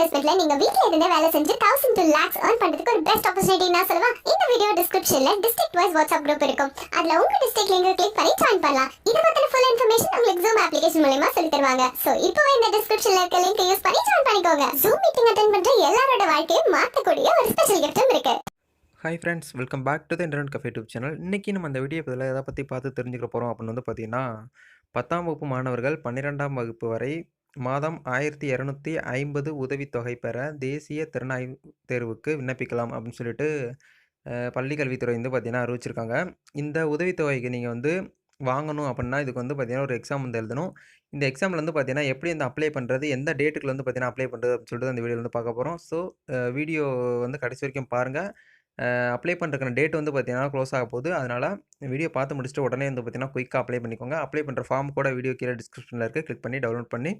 இன்வெஸ்ட்மெண்ட்ல நீங்க வீட்ல இருந்தே வேலை செஞ்சு தௌசண்ட் டூ லேக்ஸ் ஏர்ன் பண்றதுக்கு ஒரு பெஸ்ட் ஆப்பர்ச்சுனிட்டி நான் சொல்லுவேன் இந்த வீடியோ டிஸ்கிரிப்ஷன்ல டிஸ்ட்ரிக்ட் வைஸ் வாட்ஸ்அப் குரூப் இருக்கும். அதுல உங்க டிஸ்ட்ரிக்ட் லிங்க் கிளிக் பண்ணி ஜாயின் பண்ணலாம். இது பத்தின ஃபுல் இன்ஃபர்மேஷன் உங்களுக்கு ஜூம் அப்ளிகேஷன் மூலமா சொல்லி தருவாங்க. சோ இப்போ இந்த டிஸ்கிரிப்ஷன்ல இருக்க லிங்க் யூஸ் பண்ணி ஜாயின் பண்ணிக்கோங்க. ஜூம் மீட்டிங் அட்டெண்ட் பண்ற எல்லாரோட வாழ்க்கையை மாத்தக்கூடிய ஒரு ஸ்பெஷல் கிஃப்டும் இருக்கு. Hi friends welcome back to the internet cafe YouTube channel இன்றைக்கி நம்ம அந்த வீடியோ இதில் எதை பற்றி பார்த்து தெரிஞ்சுக்க போகிறோம் அப்படின்னு வந்து பார்த்தீங்கன்னா பத்தாம் வகுப்பு மாணவர்கள் பன்னிரெண்டாம் வகுப்பு வரை மாதம் ஆயிரத்தி இரநூத்தி ஐம்பது உதவித்தொகை பெற தேசிய திறனாய்வு தேர்வுக்கு விண்ணப்பிக்கலாம் அப்படின்னு சொல்லிட்டு பள்ளிக்கல்வித்துறை வந்து பார்த்தீங்கன்னா அறிவிச்சிருக்காங்க. இந்த உதவித்தொகைக்கு நீங்கள் வந்து வாங்கணும் அப்படின்னா இதுக்கு வந்து பார்த்தீங்கன்னா ஒரு எக்ஸாம் வந்து எழுதணும். இந்த எக்ஸாமில் வந்து பார்த்தீங்கன்னா எப்படி வந்து அப்ளை பண்ணுறது எந்த டேட்டுக்குள்ள வந்து பார்த்திங்கன்னா அப்ளை பண்ணுறது அப்படின்னு சொல்லிட்டு அந்த வீடியோ வந்து பார்க்க போகிறோம் ஸோ வீடியோ வந்து கடைசி வரைக்கும் பாருங்கள் அப்ளை பண்ணுறதுக்கான டேட் வந்து பார்த்தீங்கன்னா க்ளோஸ் ஆக போகுது. அதனால் வீடியோ பார்த்து முடிச்சுட்டு உடனே வந்து பார்த்தீங்கன்னா குயிக்காக அப்ளை பண்ணிக்கோங்க. அப்ளை பண்ணுற ஃபார்ம் கூட வீடியோ கீழே டிஸ்கிரிப்ஷனில் இருக்குது கிளிக் பண்ணி டவுன்லோட் பண்ணி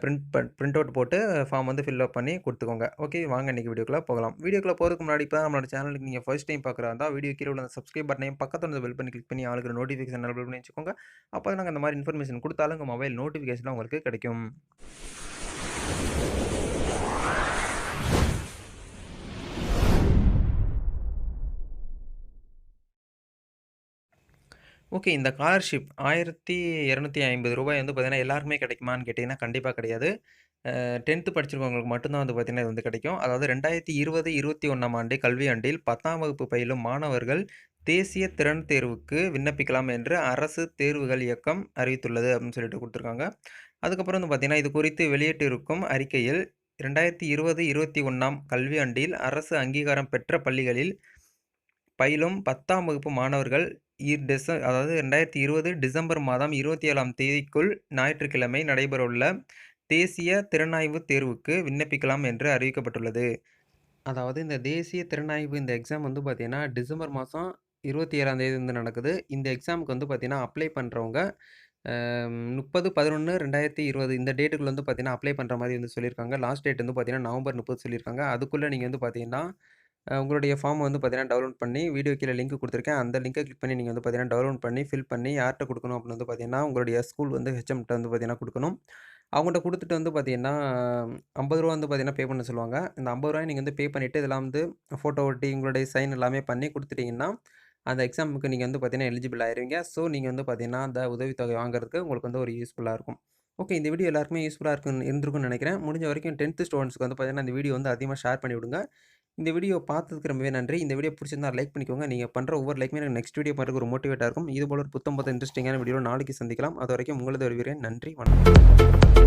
பிரிண்ட் பண் பிரிண்ட் அவுட் போட்டு ஃபார்ம் வந்து ஃபில்அப் பண்ணி கொடுத்துக்கோங்க. ஓகே வாங்க இன்றைக்கி வீடியோக்குள்ளே போகலாம். வீடியோக்குள்ளே போகிறதுக்கு முன்னாடி இப்போ நம்மளோட சேனலுக்கு நீங்கள் ஃபஸ்ட் டைம் பார்க்குறா இருந்தால் வீடியோ கீழே உள்ள சப்ஸ்கிரைப் பட்டனையும் பக்கத்தில் வந்து பெல் பண்ணி கிளிக் பண்ணி ஆளுக்கு நோட்டிஃபிகேஷன் எனபிள் பண்ணி வச்சுக்கோங்க. அப்போ தான் நாங்கள் அந்த மாதிரி இன்ஃபர்மேஷன் கொடுத்தாலும் உங்கள் மொபைல் நோட்டிஃபிகேஷன் உங்களுக்கு கிடைக்கும். ஓகே இந்த ஸ்காலர்ஷிப் ஆயிரத்தி இரநூத்தி ஐம்பது ரூபாய் வந்து பார்த்தீங்கன்னா எல்லாருக்குமே கிடைக்குமான்னு கேட்டிங்கன்னா கண்டிப்பாக கிடையாது. டென்த்து படிச்சிருக்கவங்களுக்கு மட்டும்தான் வந்து பார்த்தீங்கன்னா இது வந்து கிடைக்கும். அதாவது ரெண்டாயிரத்தி இருபது இருபத்தி ஒன்றாம் ஆண்டு கல்வியாண்டில் பத்தாம் வகுப்பு பயிலும் மாணவர்கள் தேசிய திறன் தேர்வுக்கு விண்ணப்பிக்கலாம் என்று அரசு தேர்வுகள் இயக்கம் அறிவித்துள்ளது அப்படின்னு சொல்லிட்டு கொடுத்துருக்காங்க. அதுக்கப்புறம் வந்து பார்த்திங்கன்னா இது குறித்து வெளியிட்டிருக்கும் அறிக்கையில் ரெண்டாயிரத்தி இருபது இருபத்தி ஒன்றாம் கல்வியாண்டில் அரசு அங்கீகாரம் பெற்ற பள்ளிகளில் பயிலும் பத்தாம் வகுப்பு மாணவர்கள் டிச அதாவது ரெண்டாயிரத்தி இருபது டிசம்பர் மாதம் இருபத்தி ஏழாம் தேதிக்குள் ஞாயிற்றுக்கிழமை நடைபெறவுள்ள தேசிய திறனாய்வு தேர்வுக்கு விண்ணப்பிக்கலாம் என்று அறிவிக்கப்பட்டுள்ளது. அதாவது இந்த தேசிய திறனாய்வு இந்த எக்ஸாம் வந்து பார்த்தீங்கன்னா டிசம்பர் மாதம் இருபத்தி ஏழாம் தேதி வந்து நடக்குது. இந்த எக்ஸாமுக்கு வந்து பார்த்திங்கன்னா அப்ளை பண்ணுறவங்க முப்பது பதினொன்று ரெண்டாயிரத்தி இருபது இந்த டேட்டுக்குள்ள வந்து பார்த்திங்கன்னா அப்ளை பண்ணுற மாதிரி வந்து சொல்லியிருக்காங்க. லாஸ்ட் டேட் வந்து பார்த்திங்கன்னா நவம்பர் முப்பது சொல்லியிருக்காங்க. அதுக்குள்ளே நீங்கள் வந்து பார்த்தீங்கன்னா உங்களுடைய ஃபார்ம் வந்து பார்த்தீங்கன்னா டவுன்லோட் பண்ணி வீடியோ கீழே லிங்க் கொடுத்துருக்கேன். அந்த லிங்கை கிளிக் பண்ணி நீங்கள் வந்து பார்த்தீங்கன்னா டவுன்லோட் பண்ணி ஃபில் பண்ணி யார்கிட்ட கொடுக்கணும் அப்படின்னு வந்து பார்த்தீங்கன்னா உங்களுடைய ஸ்கூல் வந்து ஹெச்எம்கிட்ட வந்து பார்த்தீங்கன்னா கொடுக்கணும். அவங்கள்ட்ட கொடுத்துட்டு வந்து பார்த்தீங்கன்னா ஐம்பது ரூபா வந்து பார்த்தீங்கன்னா பே பண்ண சொல்லுவாங்க. இந்த ஐம்பது ரூபாய் நீங்கள் வந்து பே பண்ணிவிட்டு இதெல்லாம் வந்து ஃபோட்டோ ஒட்டி உங்களுடைய சைன் எல்லாமே பண்ணி கொடுத்துட்டீங்கன்னா அந்த எக்ஸாமுக்கு நீங்கள் வந்து பார்த்தீங்கன்னா எலிஜிபிள் ஆயிருவீங்க. ஸோ நீங்கள் வந்து பார்த்தீங்கன்னா அந்த உதவித்தொகை வாங்குறதுக்கு உங்களுக்கு வந்து ஒரு யூஸ்ஃபுல்லாக இருக்கும். ஓகே இந்த வீடியோ எல்லாருக்குமே யூஸ்ஃபுல்லாக இருக்குன்னு இருந்திருக்கும்னு நினைக்கிறேன். முடிஞ்ச வரைக்கும் டென்த்து ஸ்டூடெண்ட்ஸ்க்கு வந்து பார்த்தீங்கன்னா இந்த வீடியோ வந்து அதிகமாக ஷேர் பண்ணி விடுங்க இந்த வீடியோ பார்த்ததுக்கு ரொம்பவே நன்றி. இந்த வீடியோ பிடிச்சிருந்தா லைக் பண்ணிக்கோங்க. நீங்கள் பண்ணுற ஒவ்வொரு லைக்குமே எனக்கு நெக்ஸ்ட் வீடியோ பண்ணுறதுக்கு ஒரு மோட்டிவேட்டாக இருக்கும். இது போல ஒரு புத்தம்பத்த இன்ட்ரெஸ்டிங்கான வீடியோ நாளைக்கு சந்திக்கலாம். அது வரைக்கும் உங்களது வருகிறேன் நன்றி. வணக்கம்.